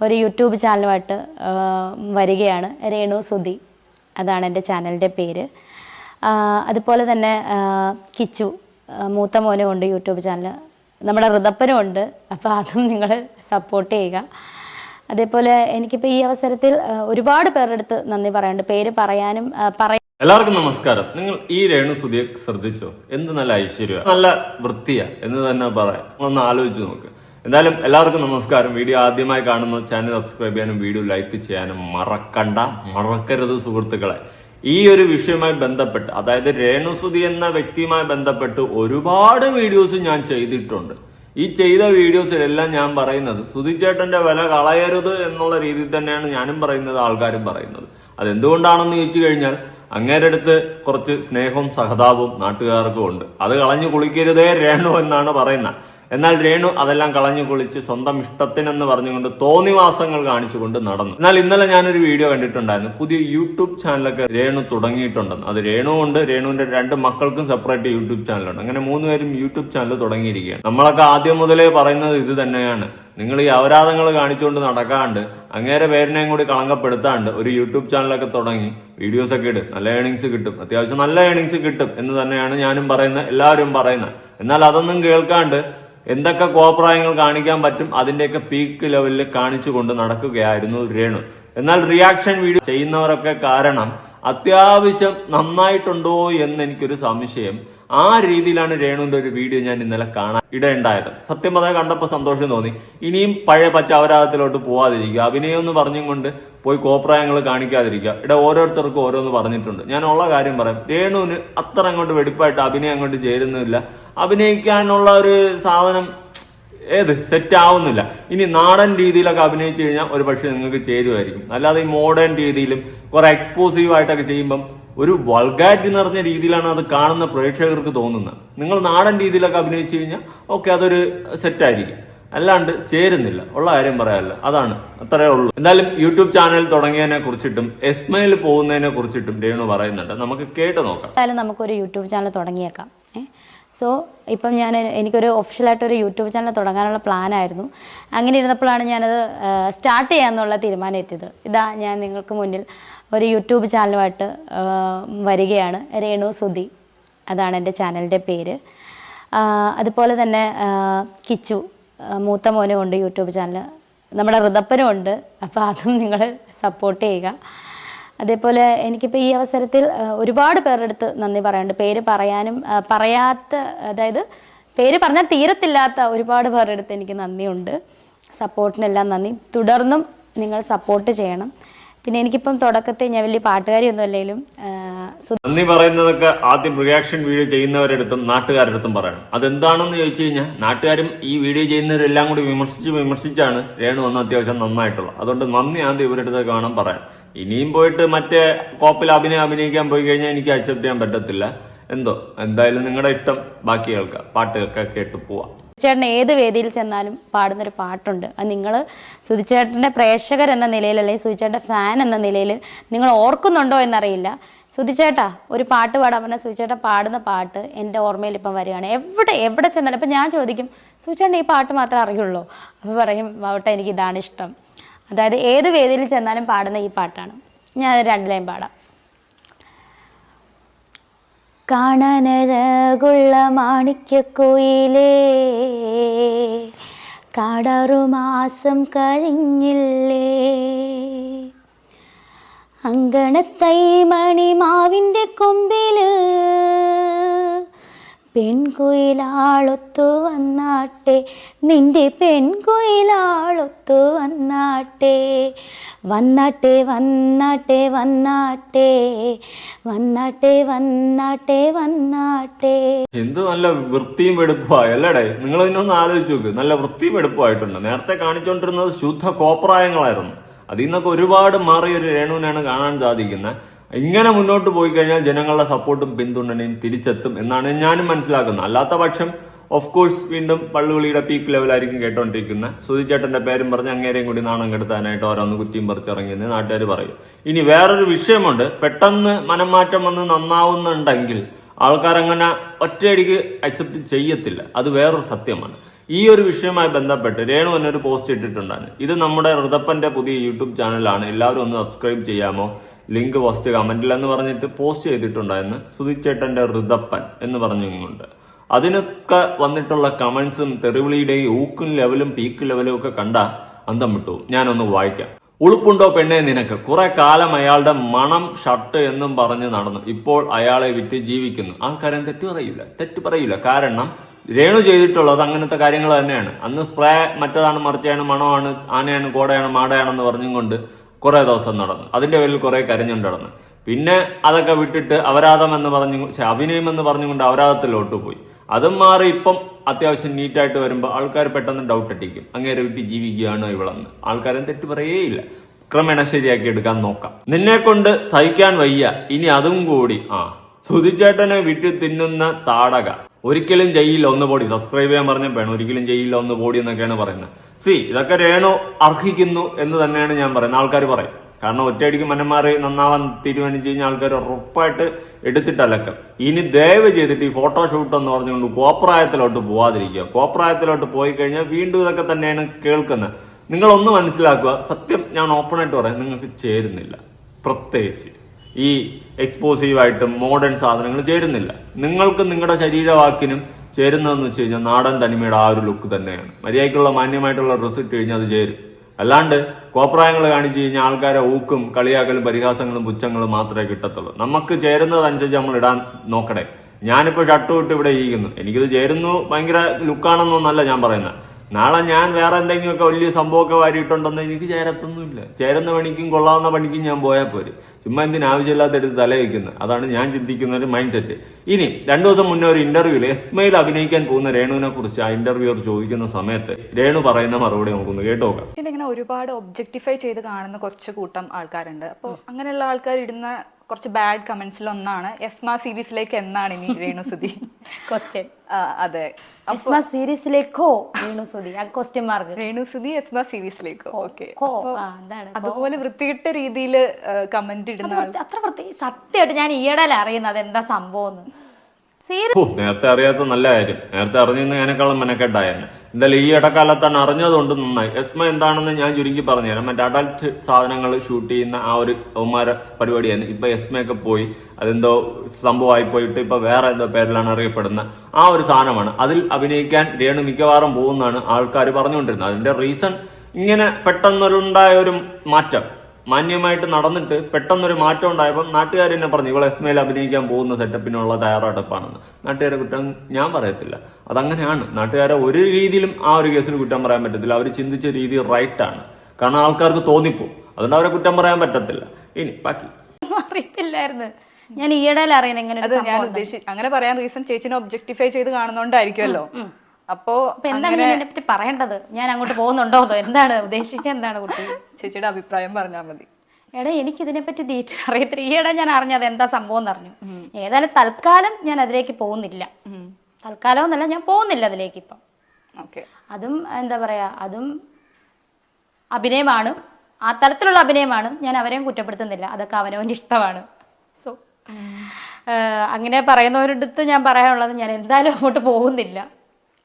ഒരു യൂട്യൂബ് ചാനലുമായിട്ട് വരികയാണ്. രേണു സുധി. അതാണ് എന്റെ ചാനലിന്റെ പേര്. അതുപോലെ തന്നെ കിച്ചു മൂത്ത മോനും ഉണ്ട് യൂട്യൂബ് ചാനൽ നമ്മുടെ ഋതപ്പനും ഉണ്ട്. അപ്പോൾ അതും നിങ്ങൾ സപ്പോർട്ട് ചെയ്യുക. അതേപോലെ എനിക്കിപ്പോൾ ഈ അവസരത്തിൽ ഒരുപാട് പേരുടെ അടുത്ത് നന്ദി പറയാനുണ്ട്. പേര് പറയാനും പറയാൻ എല്ലാവർക്കും നമസ്കാരം. നിങ്ങൾ ഈ രേണു സുധിയെ ശ്രദ്ധിച്ചോ? എന്ത് നല്ല ഐശ്വര്യ നല്ല വൃത്തിയാ എന്ന് തന്നെ പറയാം. ഒന്ന് ആലോചിച്ച് നോക്ക്. എന്തായാലും എല്ലാവർക്കും നമസ്കാരം. വീഡിയോ ആദ്യമായി കാണുന്ന ചാനൽ സബ്സ്ക്രൈബ് ചെയ്യാനും വീഡിയോ ലൈക്ക് ചെയ്യാനും മറക്കണ്ട. മറക്കരുത് സുഹൃത്തുക്കളെ. ഈ ഒരു വിഷയവുമായി ബന്ധപ്പെട്ട് അതായത് രേണുസുതി എന്ന വ്യക്തിയുമായി ബന്ധപ്പെട്ട് ഒരുപാട് വീഡിയോസ് ഞാൻ ചെയ്തിട്ടുണ്ട്. ഈ ചെയ്ത വീഡിയോസിലെല്ലാം ഞാൻ പറയുന്നത് സുധിച്ചേട്ടന്റെ വില കളയരുത് എന്നുള്ള രീതിയിൽ തന്നെയാണ് ഞാനും പറയുന്നത് ആൾക്കാരും പറയുന്നത്. അതെന്തുകൊണ്ടാണെന്ന് ചോദിച്ചു കഴിഞ്ഞാൽ അങ്ങേരുടെ അടുത്ത് കുറച്ച് സ്നേഹവും സഹതാപവും നാട്ടുകാർക്കും ഉണ്ട്. അത് കളഞ്ഞു കുളിക്കരുതേ രേണു എന്നാണ് പറയുന്നത്. എന്നാൽ രേണു അതെല്ലാം കളഞ്ഞു കുളിച്ച് സ്വന്തം ഇഷ്ടത്തിനെന്ന് പറഞ്ഞുകൊണ്ട് തോന്നിവാസങ്ങൾ കാണിച്ചുകൊണ്ട് നടന്നു. എന്നാൽ ഇന്നലെ ഞാനൊരു വീഡിയോ കണ്ടിട്ടുണ്ടായിരുന്നു. പുതിയ യൂട്യൂബ് ചാനലൊക്കെ രേണു തുടങ്ങിയിട്ടുണ്ടെന്ന്. അത് രേണു ഉണ്ട് രേണുവിന്റെ രണ്ട് മക്കൾക്കും സെപ്പറേറ്റ് യൂട്യൂബ് ചാനലുണ്ട്. അങ്ങനെ മൂന്നുപേരും യൂട്യൂബ് ചാനൽ തുടങ്ങിയിരിക്കുകയാണ്. നമ്മളൊക്കെ ആദ്യം മുതലേ പറയുന്നത് ഇത് തന്നെയാണ്. നിങ്ങൾ ഈ അപരാധങ്ങൾ കാണിച്ചുകൊണ്ട് നടക്കാണ്ട് അങ്ങേരെ പേരിനെയും കൂടി കളങ്കപ്പെടുത്താണ്ട് ഒരു യൂട്യൂബ് ചാനലൊക്കെ തുടങ്ങി വീഡിയോസ് ഒക്കെ ഇടും. നല്ല ഏണിങ്സ് കിട്ടും. അത്യാവശ്യം നല്ല ഏണിങ്സ് കിട്ടും എന്ന് തന്നെയാണ് ഞാനും പറയുന്നത് എല്ലാവരും പറയുന്നത്. എന്നാൽ അതൊന്നും കേൾക്കാണ്ട് എന്തൊക്കെ കോപ്രായങ്ങൾ കാണിക്കാൻ പറ്റും അതിന്റെയൊക്കെ പീക്ക് ലെവലിൽ കാണിച്ചുകൊണ്ട് നടക്കുകയായിരുന്നു രേണു. എന്നാൽ റിയാക്ഷൻ വീഡിയോ ചെയ്യുന്നവരൊക്കെ കാരണം അത്യാവശ്യം നന്നായിട്ടുണ്ടോ എന്ന് എനിക്കൊരു സംശയം. ആ രീതിയിലാണ് രേണുവിന്റെ ഒരു വീഡിയോ ഞാൻ ഇന്നലെ കാണാൻ ഇടയുണ്ടായത്. സത്യം പറഞ്ഞാൽ കണ്ടപ്പോൾ സന്തോഷം തോന്നി. ഇനിയും പഴയ പച്ച അപരാധത്തിലോട്ട് പോവാതിരിക്കുക. അഭിനയം എന്ന് പറഞ്ഞും കൊണ്ട് പോയി കോപ്രായങ്ങൾ കാണിക്കാതിരിക്കുക. ഇവിടെ ഓരോരുത്തർക്കും ഓരോന്ന് പറഞ്ഞിട്ടുണ്ട്. ഞാൻ ഉള്ള കാര്യം പറയാം. രേണുവിന് അത്ര അങ്ങോട്ട് വെടിപ്പായിട്ട് അഭിനയം അങ്ങോട്ട് ചേരുന്നില്ല. അഭിനയിക്കാനുള്ള ഒരു സാധനം ഏത്? സെറ്റ് ആവുന്നില്ല. ഇനി നാടൻ രീതിയിലൊക്കെ അഭിനയിച്ചു കഴിഞ്ഞാൽ ഒരു പക്ഷേ നിങ്ങൾക്ക് ചേരുമായിരിക്കും. അല്ലാതെ ഈ മോഡേൺ രീതിയിലും കുറെ എക്സ്പോസീവ് ആയിട്ടൊക്കെ ചെയ്യുമ്പം ഒരു വൾഗാരിറ്റി നിറഞ്ഞ രീതിയിലാണ് അത് കാണുന്ന പ്രേക്ഷകർക്ക് തോന്നുന്നത്. നിങ്ങൾ നാടൻ രീതിയിലൊക്കെ അഭിനയിച്ചു കഴിഞ്ഞാൽ ഓക്കെ അതൊരു സെറ്റായിരിക്കും അല്ലാണ്ട് ചേരുന്നില്ല. ഉള്ള കാര്യം പറയാമല്ലോ അതാണ്. അത്രേ ഉള്ളൂ. എന്തായാലും യൂട്യൂബ് ചാനൽ തുടങ്ങിയതിനെ കുറിച്ചിട്ടും എസ്മയിൽ പോകുന്നതിനെ കുറിച്ചിട്ടും രേണു പറയുന്നുണ്ട്. നമുക്ക് കേട്ട് നോക്കാം. എന്തായാലും നമുക്കൊരു യൂട്യൂബ് ചാനൽ തുടങ്ങിയേക്കാം. സോ ഇപ്പം ഞാൻ എനിക്കൊരു ഒഫീഷ്യലായിട്ടൊരു യൂട്യൂബ് ചാനൽ തുടങ്ങാനുള്ള പ്ലാനായിരുന്നു. അങ്ങനെ ഇരുന്നപ്പോഴാണ് ഞാനത് സ്റ്റാർട്ട് ചെയ്യാമെന്നുള്ള തീരുമാനം എത്തിയത് ഇതാ ഞാൻ നിങ്ങൾക്ക് മുന്നിൽ ഒരു യൂട്യൂബ് ചാനലുമായിട്ട് വരികയാണ്. രേണു സുധി. അതാണ് എന്റെ ചാനലിന്റെ പേര്. അതുപോലെ തന്നെ കിച്ചു മൂത്ത മോനും ഉണ്ട് യൂട്യൂബ് ചാനൽ നമ്മുടെ ഋതപ്പനും ഉണ്ട്. അപ്പോൾ അതും നിങ്ങൾ സപ്പോർട്ട് ചെയ്യുക. അതേപോലെ എനിക്കിപ്പോൾ ഈ അവസരത്തിൽ ഒരുപാട് പേരുടെ അടുത്ത് നന്ദി പറയാനുണ്ട്. പേര് പറയാനും പറയാത്ത അതായത് പേര് പറഞ്ഞാൽ തീരത്തില്ലാത്ത ഒരുപാട് പേരുടെ അടുത്ത് എനിക്ക് നന്ദിയുണ്ട്. സപ്പോർട്ടിനെല്ലാം നന്ദി. തുടർന്നും നിങ്ങൾ സപ്പോർട്ട് ചെയ്യണം. പിന്നെ എനിക്കിപ്പം തുടക്കത്തെ ഞാൻ വലിയ പാട്ടുകാരിയൊന്നും അല്ലെങ്കിലും നന്ദി പറയുന്നതൊക്കെ ആദ്യം റിയാക്ഷൻ വീഡിയോ ചെയ്യുന്നവരടുത്തും നാട്ടുകാരുടെ അടുത്തും പറയണം. അതെന്താണെന്ന് ചോദിച്ചു കഴിഞ്ഞാൽ നാട്ടുകാരും ഈ വീഡിയോ ചെയ്യുന്നവരെല്ലാം കൂടി വിമർശിച്ച് വിമർശിച്ചാണ് രേണു വന്ന് അത്യാവശ്യം നന്നായിട്ടുള്ളത്. അതുകൊണ്ട് നന്ദി ആദ്യം ഇവരുടെ അടുത്ത് കാണാൻ പറയാം. ഇനിയും പോയിട്ട് മറ്റേ കോപ്പിൽ അഭിനയം അഭിനയിക്കാൻ പോയി കഴിഞ്ഞാൽ എനിക്ക് അക്സെപ്റ്റ് ചെയ്യാൻ പറ്റത്തില്ല. എന്തോ? എന്തായാലും നിങ്ങളുടെ ഇഷ്ടം. ബാക്കി കേൾക്കാം. പാട്ടൊക്കെ കേട്ട് പോവാം. ചേട്ടൻ ഏത് വേദിയിൽ ചെന്നാലും പാടുന്നൊരു പാട്ടുണ്ട്. അത് നിങ്ങൾ സുധിച്ചേട്ടന്റെ പ്രേക്ഷകർ എന്ന നിലയിൽ അല്ലെങ്കിൽ സുധിച്ചേട്ടന്റെ ഫാൻ എന്ന നിലയിൽ നിങ്ങൾ ഓർക്കുന്നുണ്ടോ എന്നറിയില്ല. സുധിച്ചേട്ടാ ഒരു പാട്ട് പാടാൻ പറഞ്ഞാൽ സുധിച്ചേട്ടൻ പാടുന്ന പാട്ട് എന്റെ ഓർമ്മയിൽ ഇപ്പം വരികയാണ്. എവിടെ എവിടെ ചെന്നാലും ഇപ്പം ഞാൻ ചോദിക്കും സുധിച്ചേട്ടൻ ഈ പാട്ട് മാത്രമേ അറിയുള്ളൂ. അപ്പോൾ പറയും വാവട്ടെ എനിക്ക് ഇതാണ് ഇഷ്ടം. അതായത് ഏത് വേദിയിൽ ചെന്നാലും പാടുന്ന ഈ പാട്ടാണ്. ഞാൻ രണ്ട് ലൈൻ പാടാം. കാണനഴകുള്ള മാണിക്യക്കോയിലേ കാടാറു മാസം കഴിഞ്ഞില്ലേ. അങ്കണത്തൈ മണിമാവിന്റെ കൊമ്പിൽ പെൺകുയിലാളൊത്തു വന്നാട്ടെ നിന്റെ പെൺകുയിലാളൊത്തു വന്നാട്ടെ. വന്നാട്ടെ വന്നാട്ടെ വന്നാട്ടെ വന്നാട്ടെ വന്നാട്ടെ വന്നാട്ടെ. എന്ത് നല്ല വൃത്തിയും വെടുപ്പുമായി അല്ലടേ? നിങ്ങൾ ഇതിനൊന്ന് ആലോചിച്ചു നോക്ക്. നല്ല വൃത്തിയും വെടുപ്പമായിട്ടുണ്ട്. നേരത്തെ കാണിച്ചുകൊണ്ടിരുന്നത് ശുദ്ധ കോപ്രായങ്ങളായിരുന്നു. അതിൽ നിന്നൊക്കെ ഒരുപാട് മാറിയൊരു രേണുവിനാണ് കാണാൻ സാധിക്കുന്നത്. ഇങ്ങനെ മുന്നോട്ട് പോയി കഴിഞ്ഞാൽ ജനങ്ങളുടെ സപ്പോർട്ടും പിന്തുണയും തിരിച്ചെത്തും എന്നാണ് ഞാനും മനസ്സിലാക്കുന്നത്. അല്ലാത്ത പക്ഷം ഓഫ് കോഴ്സ് വീണ്ടും പള്ളുവിളിയുടെ പീക്ക് ലെവലായിരിക്കും കേട്ടോണ്ടിരിക്കുന്നത് സുധിച്ചേട്ടന്റെ പേരും പറഞ്ഞ് അങ്ങേരെയും കൂടി നാണം കെടുത്താനായിട്ട് ഓരോന്ന് കുറ്റിയും പറിച്ചിറങ്ങിയെന്ന് നാട്ടുകാർ പറയും. ഇനി വേറൊരു വിഷയമുണ്ട്. പെട്ടെന്ന് മനംമാറ്റം വന്ന് നന്നാവുന്നുണ്ടെങ്കിൽ ആൾക്കാർ അങ്ങനെ ഒറ്റയടിക്ക് അക്സെപ്റ്റ് ചെയ്യത്തില്ല. അത് വേറൊരു സത്യമാണ്. ഈ ഒരു വിഷയവുമായി ബന്ധപ്പെട്ട് രേണു എന്നൊരു പോസ്റ്റ് ഇട്ടിട്ടുണ്ടായിരുന്നു. ഇത് നമ്മുടെ ഋതപ്പന്റെ പുതിയ യൂട്യൂബ് ചാനലാണ് എല്ലാവരും ഒന്ന് സബ്സ്ക്രൈബ് ചെയ്യാമോ? ലിങ്ക് പോസ്റ്റ് കമന്റിൽ എന്ന് പറഞ്ഞിട്ട് പോസ്റ്റ് ചെയ്തിട്ടുണ്ടായിരുന്നു സുധിച്ചേട്ടന്റെ ഋതപ്പൻ എന്ന് പറഞ്ഞുകൊണ്ട് അതിനൊക്കെ വന്നിട്ടുള്ള കമന്റ്സും തെറിവിളിയുടെയും ഊക്കും ലെവലും പീക്ക് ലെവലും ഒക്കെ കണ്ട അന്തം വിട്ടു. ഞാനൊന്ന് വായിക്കാം. ഉളുപ്പുണ്ടോ പെണ്ണേ നിനക്ക്? കുറെ കാലം അയാളുടെ മണം ഷർട്ട് എന്നും പറഞ്ഞ് നടന്നു. ഇപ്പോൾ അയാളെ വിറ്റ് ജീവിക്കുന്നു. ആൾക്കാരും തെറ്റു പറയില്ല. തെറ്റു പറയില്ല. കാരണം രേണു ചെയ്തിട്ടുള്ളത് അങ്ങനത്തെ കാര്യങ്ങൾ തന്നെയാണ്. അന്ന് സ്പ്രേ മറ്റേതാണ് മറിച്ചാണ് മണമാണ് ആനയാണ് കോടയാണ് മാടയാണെന്ന് പറഞ്ഞും കൊണ്ട് കുറെ ദിവസം നടന്നു. അതിന്റെ പേരിൽ കുറെ കരഞ്ഞുകൊണ്ട് നടന്നു. പിന്നെ അതൊക്കെ വിട്ടിട്ട് അപരാധം എന്ന് പറഞ്ഞു അഭിനയം എന്ന് പറഞ്ഞുകൊണ്ട് അപരാധത്തിലോട്ട് പോയി. അതും മാറി ഇപ്പം അത്യാവശ്യം നീറ്റായിട്ട് വരുമ്പോൾ ആൾക്കാർ പെട്ടെന്ന് ഡൗട്ട് അടിക്കും. അങ്ങേരെ വിട്ടി ജീവിക്കുകയാണോ ഇവളെന്ന്. ആൾക്കാരും തെറ്റ് പറയേയില്ല ക്രമേണ ശരിയാക്കി എടുക്കാൻ നോക്കാം. നിന്നെ കൊണ്ട് സഹിക്കാൻ വയ്യ. ഇനി അതും കൂടി ആ. സുധിച്ചേട്ടനെ വിട്ട് തിന്നുന്ന താടക. ഒരിക്കലും ചെയ്യില്ല ഒന്ന് പോടി. സബ്സ്ക്രൈബ് ചെയ്യാൻ പറഞ്ഞപ്പോഴാണ് ഒരിക്കലും ചെയ്യില്ല ഒന്ന് പോടി എന്നൊക്കെയാണ് പറയുന്നത്. സി ഇതൊക്കെ രേണു അർഹിക്കുന്നു എന്ന് തന്നെയാണ് ഞാൻ പറയുന്നത്. ആൾക്കാർ പറയും. കാരണം ഒറ്റയടിക്ക് മനന്മാറി നന്നാവാൻ തീരുമാനിച്ചു കഴിഞ്ഞാൽ ആൾക്കാർ ഉറപ്പായിട്ട് എടുത്തിട്ടലക്കം. ഇനി ദയവ് ചെയ്തിട്ട് ഈ ഫോട്ടോഷൂട്ട് എന്ന് പറഞ്ഞുകൊണ്ട് കോപ്രായത്തിലോട്ട് പോവാതിരിക്കുക. കോപ്രായത്തിലോട്ട് പോയി കഴിഞ്ഞാൽ വീണ്ടും ഇതൊക്കെ തന്നെയാണ് കേൾക്കുന്നത്. നിങ്ങളൊന്ന് മനസ്സിലാക്കുക. സത്യം ഞാൻ ഓപ്പണായിട്ട് പറയാം. നിങ്ങൾക്ക് ചേരുന്നില്ല. പ്രത്യേകിച്ച് ഈ എക്സ്പോസീവായിട്ടും മോഡേൺ സാധനങ്ങൾ ചേരുന്നില്ല. നിങ്ങൾക്ക് നിങ്ങളുടെ ശരീരവാക്കിനും ചേരുന്നതെന്ന് വെച്ച് കഴിഞ്ഞാൽ നാടൻ തനിമയുടെ ആ ഒരു ലുക്ക് തന്നെയാണ്. മര്യാദയ്ക്കുള്ള മാന്യമായിട്ടുള്ള ഡ്രസ്സ് ഇട്ട് കഴിഞ്ഞാൽ അത് ചേരും. അല്ലാണ്ട് കോപ്രായങ്ങൾ കാണിച്ചു കഴിഞ്ഞാൽ ആൾക്കാരെ ഊക്കും കളിയാക്കലും പരിഹാസങ്ങളും പുച്ഛങ്ങളും മാത്രമേ കിട്ടത്തുള്ളൂ. നമുക്ക് ചേരുന്നതനുസരിച്ച് നമ്മൾ ഇടാൻ നോക്കണേ. ഞാനിപ്പോൾ ഷട്ടും ഇട്ട് ഇവിടെ ഇരിക്കുന്നു. എനിക്കിത് ചേരുന്നു ഭയങ്കര ലുക്കാണെന്നൊന്നല്ല ഞാൻ പറയുന്നത്. നാളെ ഞാൻ വേറെ എന്തെങ്കിലുമൊക്കെ വലിയ സംഭവമൊക്കെ വാരിയിട്ടുണ്ടെന്ന് എനിക്ക് ചേരത്തൊന്നുമില്ല. ചേരുന്ന പണിക്കും കൊള്ളാവുന്ന പണിക്കും ഞാൻ പോയാൽ പോരെ. ചുമ്മാ എന്തിനു ആവശ്യമില്ലാത്ത എടുത്ത് തല വയ്ക്കുന്നത് അതാണ് ഞാൻ ചിന്തിക്കുന്ന ഒരു മൈൻഡ് സെറ്റ് ഇനി രണ്ടു ദിവസം മുന്നേ ഒരു ഇന്റർവ്യൂവിൽ എസ്മയിൽ അഭിനയിക്കാൻ പോകുന്ന രേണുവിനെ കുറിച്ച് ആ ഇന്റർവ്യൂർ ചോദിക്കുന്ന സമയത്ത് രേണു പറയുന്ന മറുപടി നമുക്കൊന്ന് കേട്ടോക്കാം ഇങ്ങനെ ഒരുപാട് ഒബ്ജക്ടിഫൈ ചെയ്ത് കാണുന്ന കുറച്ച് കൂട്ടം ആൾക്കാരുണ്ട്. അപ്പോൾ അങ്ങനെയുള്ള ആൾക്കാർ ഇടുന്ന കുറച്ച് ബാഡ് കമന്റ്സിൽ ഒന്നാണ്. എസ്മ സീരീസിലേക്ക് എന്നാണ് ഇനി രേണുസുതി? ക്വസ്റ്റ്യൻ അതെ. എസ്മ സീരീസിലേക്കോ രേണുസുതി? ആ ക്വസ്റ്റ്യൻ മാർക്ക് രേണുസുതി എസ്മ സീരീസിലേക്കോ ഓക്കെ അതുപോലെ വൃത്തികെട്ട രീതിയിൽ കമന്റ് ഇടുന്ന അത്ര വൃത്തി സത്യമായിട്ട് ഞാൻ ഈയിടെ അറിയുന്നത് എന്താ സംഭവം നേരത്തെ അറിയാത്ത നല്ല കാര്യം. നേരത്തെ അറിഞ്ഞിരുന്ന ഞാനേക്കാളും മെനക്കെട്ടായിരുന്നു. എന്തായാലും ഈ ഇടക്കാലത്താണ് അറിഞ്ഞതുകൊണ്ട് നന്നായി. എസ്മ എന്താണെന്ന് ഞാൻ ചുരുക്കി പറഞ്ഞുതരാം. മറ്റേ അഡൽട്ട് സാധനങ്ങൾ ഷൂട്ട് ചെയ്യുന്ന ആ ഒരു അവന്മാര പരിപാടിയായിരുന്നു. ഇപ്പൊ എസ്മയൊക്കെ പോയി അതെന്തോ സംഭവമായി പോയിട്ട് ഇപ്പൊ വേറെ എന്തോ പേരിലാണ് അറിയപ്പെടുന്ന ആ ഒരു സാധനമാണ്. അതിൽ അഭിനയിക്കാൻ രേണു മിക്കവാറും പോകുന്നതാണ് ആൾക്കാർ പറഞ്ഞുകൊണ്ടിരുന്നത്. അതിന്റെ റീസൺ ഇങ്ങനെ പെട്ടെന്നൊരുണ്ടായ ഒരു മാറ്റം. മാന്യമായിട്ട് നടന്നിട്ട് പെട്ടെന്നൊരു മാറ്റം ഉണ്ടായപ്പോൾ നാട്ടുകാർ തന്നെ പറഞ്ഞു ഇവളെ മേൽ അഭിനയിക്കാൻ പോകുന്ന സെറ്റപ്പിനുള്ള തയ്യാറെടുപ്പാണെന്ന്. നാട്ടുകാരെ കുറ്റം ഞാൻ പറയത്തില്ല. അതങ്ങനെയാണ്. നാട്ടുകാരെ ഒരു രീതിയിലും ആ ഒരു കേസിന് കുറ്റം പറയാൻ പറ്റത്തില്ല. അവർ ചിന്തിച്ച രീതി റൈറ്റ് ആണ് കാരണം ആൾക്കാർക്ക് തോന്നിപ്പോ അതുകൊണ്ട് അവരെ കുറ്റം പറയാൻ പറ്റത്തില്ല. ഇനി ബാക്കി. അറിയത്തില്ലായിരുന്നു. ഞാൻ ഈയിടെ അറിയുന്നത് എങ്ങനെ അത് ഞാൻ അങ്ങനെ പറയാൻ റീസൺ ചേച്ചിനെ ഒബ്ജക്ടിഫൈ ചെയ്ത് കാണുന്നോണ്ടായിരിക്കുമല്ലോ അപ്പോ എന്താണ് ഇതിനെ പറ്റി പറയേണ്ടത്? ഞാൻ അങ്ങോട്ട് പോകുന്നുണ്ടോ എന്താണ് ഉദ്ദേശിച്ചത്? എന്താണ് കുട്ടി? ചേച്ചിയുടെ അഭിപ്രായം പറഞ്ഞാൽ മതി. എടാ എനിക്ക് ഇതിനെപ്പറ്റി ഡീറ്റെയിൽ അറിയത്തില്ല. ഈയിടെ ഞാൻ അറിഞ്ഞത് എന്താ സംഭവം എന്ന് അറിഞ്ഞു. ഏതായാലും തൽക്കാലം ഞാൻ അതിലേക്ക് പോകുന്നില്ല. തൽക്കാലം എന്നല്ല ഞാൻ പോകുന്നില്ല അതിലേക്ക് ഇപ്പം. അതും എന്താ പറയാ അതും അഭിനയമാണ്. ആ തലത്തിലുള്ള അഭിനയമാണ്. ഞാൻ അവരെയും കുറ്റപ്പെടുത്തുന്നില്ല. അതൊക്കെ അവനവന്റെ ഇഷ്ടമാണ്. സോ അങ്ങനെ പറയുന്നവരുടെ അടുത്ത് ഞാൻ പറയാനുള്ളത് ഞാൻ എന്തായാലും അങ്ങോട്ട് പോകുന്നില്ല.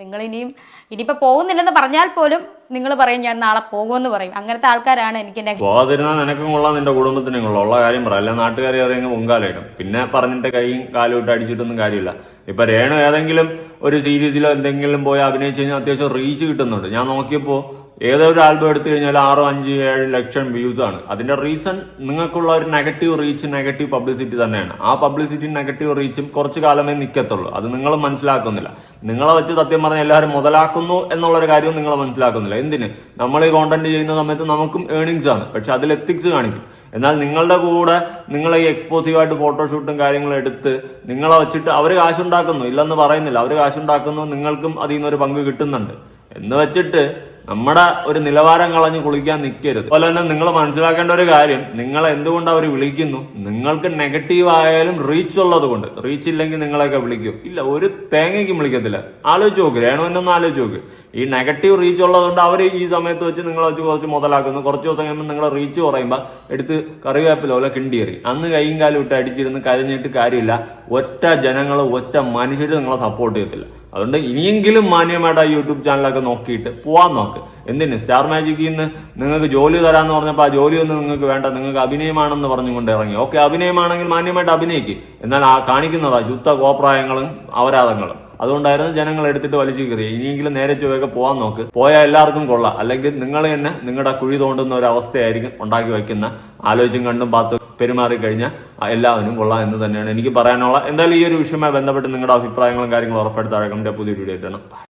നിങ്ങൾ ഇനിയും ഇനിയിപ്പോൾ പോകുന്നില്ലെന്ന് പറഞ്ഞാൽ പോലും നിങ്ങൾ പറയും ഞാൻ നാളെ പോകുമെന്ന് പറയും. അങ്ങനത്തെ ആൾക്കാരാണ് എനിക്ക് പോകാതിരുന്നാൽ നിനക്കും കൊള്ളാം നിന്റെ കുടുംബത്തിനും കൊള്ളാം. ഉള്ള കാര്യം പറ. അല്ല നാട്ടുകാരെ അറിയാമെങ്കിൽ മുങ്കാലിടും പിന്നെ പറഞ്ഞിട്ട് കൈയും കാലും ഇട്ട് അടിച്ചിട്ടൊന്നും കാര്യമില്ല. ഇപ്പൊ രേണു ഏതെങ്കിലും ഒരു സീരീസിലോ എന്തെങ്കിലും പോയി അഭിനയിച്ചു കഴിഞ്ഞാൽ അത്യാവശ്യം റീച്ച് കിട്ടുന്നുണ്ട്. ഞാൻ നോക്കിയപ്പോൾ ഏതൊരു ആൽബം എടുത്തു കഴിഞ്ഞാൽ ആറോ അഞ്ച് ഏഴ് ലക്ഷം വ്യൂസ് ആണ്. അതിന്റെ റീസൺ നിങ്ങൾക്കുള്ള ഒരു നെഗറ്റീവ് റീച്ച് നെഗറ്റീവ് പബ്ലിസിറ്റി തന്നെയാണ്. ആ പബ്ലിസിറ്റി നെഗറ്റീവ് റീച്ചും കുറച്ച് കാലമേ നിൽക്കത്തുള്ളൂ അത് നിങ്ങൾ മനസ്സിലാക്കുന്നില്ല. നിങ്ങളെ വെച്ച് സത്യം പറഞ്ഞാൽ എല്ലാവരും മുതലാക്കുന്നു എന്നുള്ളൊരു കാര്യവും നിങ്ങൾ മനസ്സിലാക്കുന്നില്ല. എന്തിന്? നമ്മൾ ഈ കോണ്ടന്റ് ചെയ്യുന്ന സമയത്ത് നമുക്കും ഏണിങ്സ് ആണ്. പക്ഷെ അതിൽ എത്തിക്സ് കാണിക്കും. എന്നാൽ നിങ്ങളുടെ കൂടെ നിങ്ങൾ ഈ എക്സ്പോസീവായിട്ട് ഫോട്ടോഷൂട്ടും കാര്യങ്ങളും എടുത്ത് നിങ്ങളെ വെച്ചിട്ട് അവർ കാശുണ്ടാക്കുന്നു. ഇല്ലെന്ന് പറയുന്നില്ല. അവർ കാശുണ്ടാക്കുന്നു. നിങ്ങൾക്കും അതിൽ നിന്നൊരു പങ്ക് കിട്ടുന്നുണ്ട്. എന്ന് വെച്ചിട്ട് നമ്മുടെ ഒരു നിലവാരം കളഞ്ഞ് കുളിക്കാൻ നിൽക്കരുത് അതുപോലെ തന്നെ നിങ്ങൾ മനസ്സിലാക്കേണ്ട ഒരു കാര്യം നിങ്ങൾ എന്തുകൊണ്ട് അവർ വിളിക്കുന്നു? നിങ്ങൾക്ക് നെഗറ്റീവ് ആയാലും റീച്ച് ഉള്ളത് കൊണ്ട് റീച്ച് ഇല്ലെങ്കിൽ നിങ്ങളെയൊക്കെ വിളിക്കും. ഇല്ല ഒരു തേങ്ങയ്ക്കും വിളിക്കത്തില്ല. ആലോചിച്ച് നോക്ക് രേണുവിനൊന്നും ആലോചിച്ച് നോക്ക്. ഈ നെഗറ്റീവ് റീച്ച് ഉള്ളതുകൊണ്ട് അവർ ഈ സമയത്ത് വെച്ച് നിങ്ങളെ വെച്ച് കുറച്ച് മുതലാക്കുന്നു. കുറച്ച് ദിവസം കഴിയുമ്പോൾ നിങ്ങളെ റീച്ച് കുറയുമ്പോൾ എടുത്ത് കറിവേപ്പില പോലെ കിണ്ടിയേറി അന്ന് കൈയും കാലും ഇട്ട് അടിച്ചിരുന്ന് കരഞ്ഞിട്ട് കാര്യമില്ല. ഒറ്റ ജനങ്ങൾ ഒറ്റ മനുഷ്യർ നിങ്ങളെ സപ്പോർട്ട് ചെയ്യത്തില്ല. അതുകൊണ്ട് ഇനിയെങ്കിലും മാന്യമായിട്ട് ആ യൂട്യൂബ് ചാനലൊക്കെ നോക്കിയിട്ട് പോവാൻ നോക്ക്. എന്തിന്? സ്റ്റാർ മാജിക്കിൽ നിന്ന് നിങ്ങൾക്ക് ജോലി തരാമെന്ന് പറഞ്ഞപ്പോൾ ആ ജോലിയൊന്നും നിങ്ങൾക്ക് വേണ്ട. നിങ്ങൾക്ക് അഭിനയമാണെന്ന് പറഞ്ഞുകൊണ്ട് ഇറങ്ങി. ഓക്കെ അഭിനയമാണെങ്കിൽ മാന്യമായിട്ട് അഭിനയിക്കും. എന്നാൽ ആ കാണിക്കുന്നതാ ശുദ്ധ കോപ്രായങ്ങളും അപരാധങ്ങളും അതുകൊണ്ടായിരുന്നു ജനങ്ങൾ എടുത്തിട്ട് വലിച്ചു കയറി ഇനിയെങ്കിലും നേരെ ചൊവ്വയൊക്കെ പോകാൻ നോക്ക്. പോയാൽ എല്ലാവർക്കും കൊള്ളാം. അല്ലെങ്കിൽ നിങ്ങൾ തന്നെ നിങ്ങളുടെ കുഴി തോണ്ടുന്ന ഒരു അവസ്ഥയായിരിക്കും ഉണ്ടാക്കി വയ്ക്കുന്ന ആലോചിച്ചും കണ്ടും പാത്ത് പെരുമാറി കഴിഞ്ഞാൽ എല്ലാവരും കൊള്ളാം എന്ന് തന്നെയാണ് എനിക്ക് പറയാനുള്ള. എന്തായാലും ഈ ഒരു വിഷയവുമായി ബന്ധപ്പെട്ട് നിങ്ങളുടെ അഭിപ്രായങ്ങളും കാര്യങ്ങളും ഉറപ്പെടുത്താഴ പുതിയ വീഡിയോ ആയിട്ടാണ്